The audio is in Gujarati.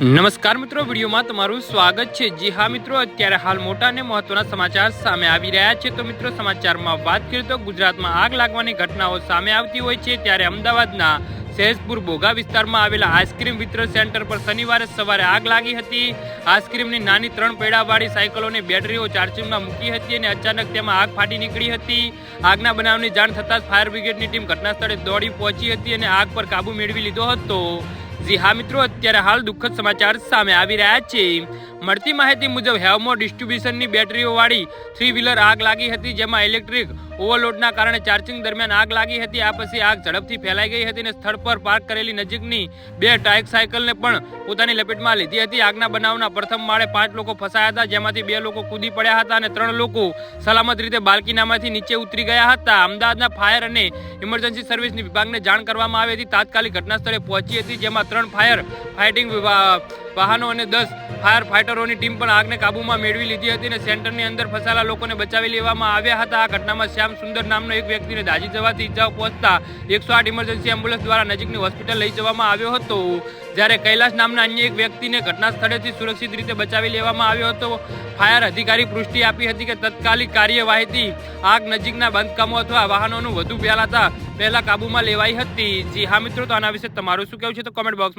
નમસ્કાર મિત્રો, વિડીયોમાં તમારું સ્વાગત છે. જી હા મિત્રો, અત્યારે હાલ મોટા અને મહત્વના સમાચાર સામે આવી રહ્યા છે. તો મિત્રો, સમાચારમાં વાત કરીએ તો ગુજરાતમાં આગ લાગવાની ઘટનાઓ સામે આવતી હોય છે. ત્યારે અમદાવાદના શેષપુર બોગા વિસ્તારમાં આવેલા આઈસ્ક્રીમ વિતરણ સેન્ટર પર શનિવારે સવારે આગ લાગી હતી. આઈસ્ક્રીમની નાની ત્રણ પૈડાવાળી સાયકલોની બેટરીઓ ચાર્જિંગમાં મૂકી હતી અને અચાનક તેમાં આગ ફાટી નીકળી હતી. આગના બનાવની જાણ થતાં જ ફાયર બ્રિગેડની ટીમ ઘટના સ્થળે દોડી પહોંચી હતી અને આગ પર કાબુ મેળવી લીધો હતો. જી હા મિત્રો, અત્યારે હાલ દુઃખદ સમાચાર સામે આવી રહ્યા છે. મળતી માહિતી મુજબ હેવમો ડિસ્ટ્રીબ્યુશનની બેટરીઓ વાળી થ્રી વ્હીલર આગ લાગી હતી, જેમાં ઇલેક્ટ્રિક ઓવરલોડના કારણે ચાર્જિંગ દરમિયાન આગ લાગી હતી. આ પછી આગ ઝડપથી ફેલાઈ ગઈ હતી અને સ્થળ પર પાર્ક કરેલી નજીકની બે ટાઈક સાયકલને પણ પોતાની લપેટમાં લીધી હતી. આગના બનાવના પ્રથમ માળે પાંચ લોકો ફસાયા હતા, જેમાંથી બે લોકો કૂદી પડ્યા હતા અને ત્રણ લોકો સલામત રીતે બાલ્કીનામાંથી નીચે ઉતરી ગયા હતા. અમદાવાદના ફાયર અને ઇમરજન્સી સર્વિસની વિભાગને જાણ કરવામાં આવી હતી. તાત્કાલિક ઘટના સ્થળે પહોંચી હતી, જેમાં ત્રણ ફાયર ફાઇટિંગ વાહનો અને દસ ફાયર ફાઇટરોની ટીમ પણ આગને કાબૂમાં મેળવી લીધી હતી અને સેન્ટરની અંદર ફસાયેલા લોકોને બચાવી લેવામાં આવ્યા હતા. આ ઘટનામાં શ્યામ સુંદર નામનો એક વ્યક્તિને દાઝી જવાથી ઇજાઓ પહોંચતા એકસો આઠ ઇમરજન્સી એમ્બ્યુલન્સ દ્વારા નજીકની હોસ્પિટલ લઈ જવામાં આવ્યો હતો. જ્યારે કૈલાશ નામના અન્ય એક વ્યક્તિને ઘટના સ્થળેથી સુરક્ષિત રીતે બચાવી લેવામાં આવ્યો હતો. ફાયર અધિકારી પુષ્ટિ આપી હતી કે તત્કાલિક કાર્યવાહીથી આગ નજીકના બાંધકામો અથવા વાહનોનું વધુ ફેલાતા પહેલા કાબૂમાં લેવાઈ હતી. જી હા મિત્રો, તો આના વિશે તમારું શું કહેવું છે તો કોમેન્ટ બોક્સમાં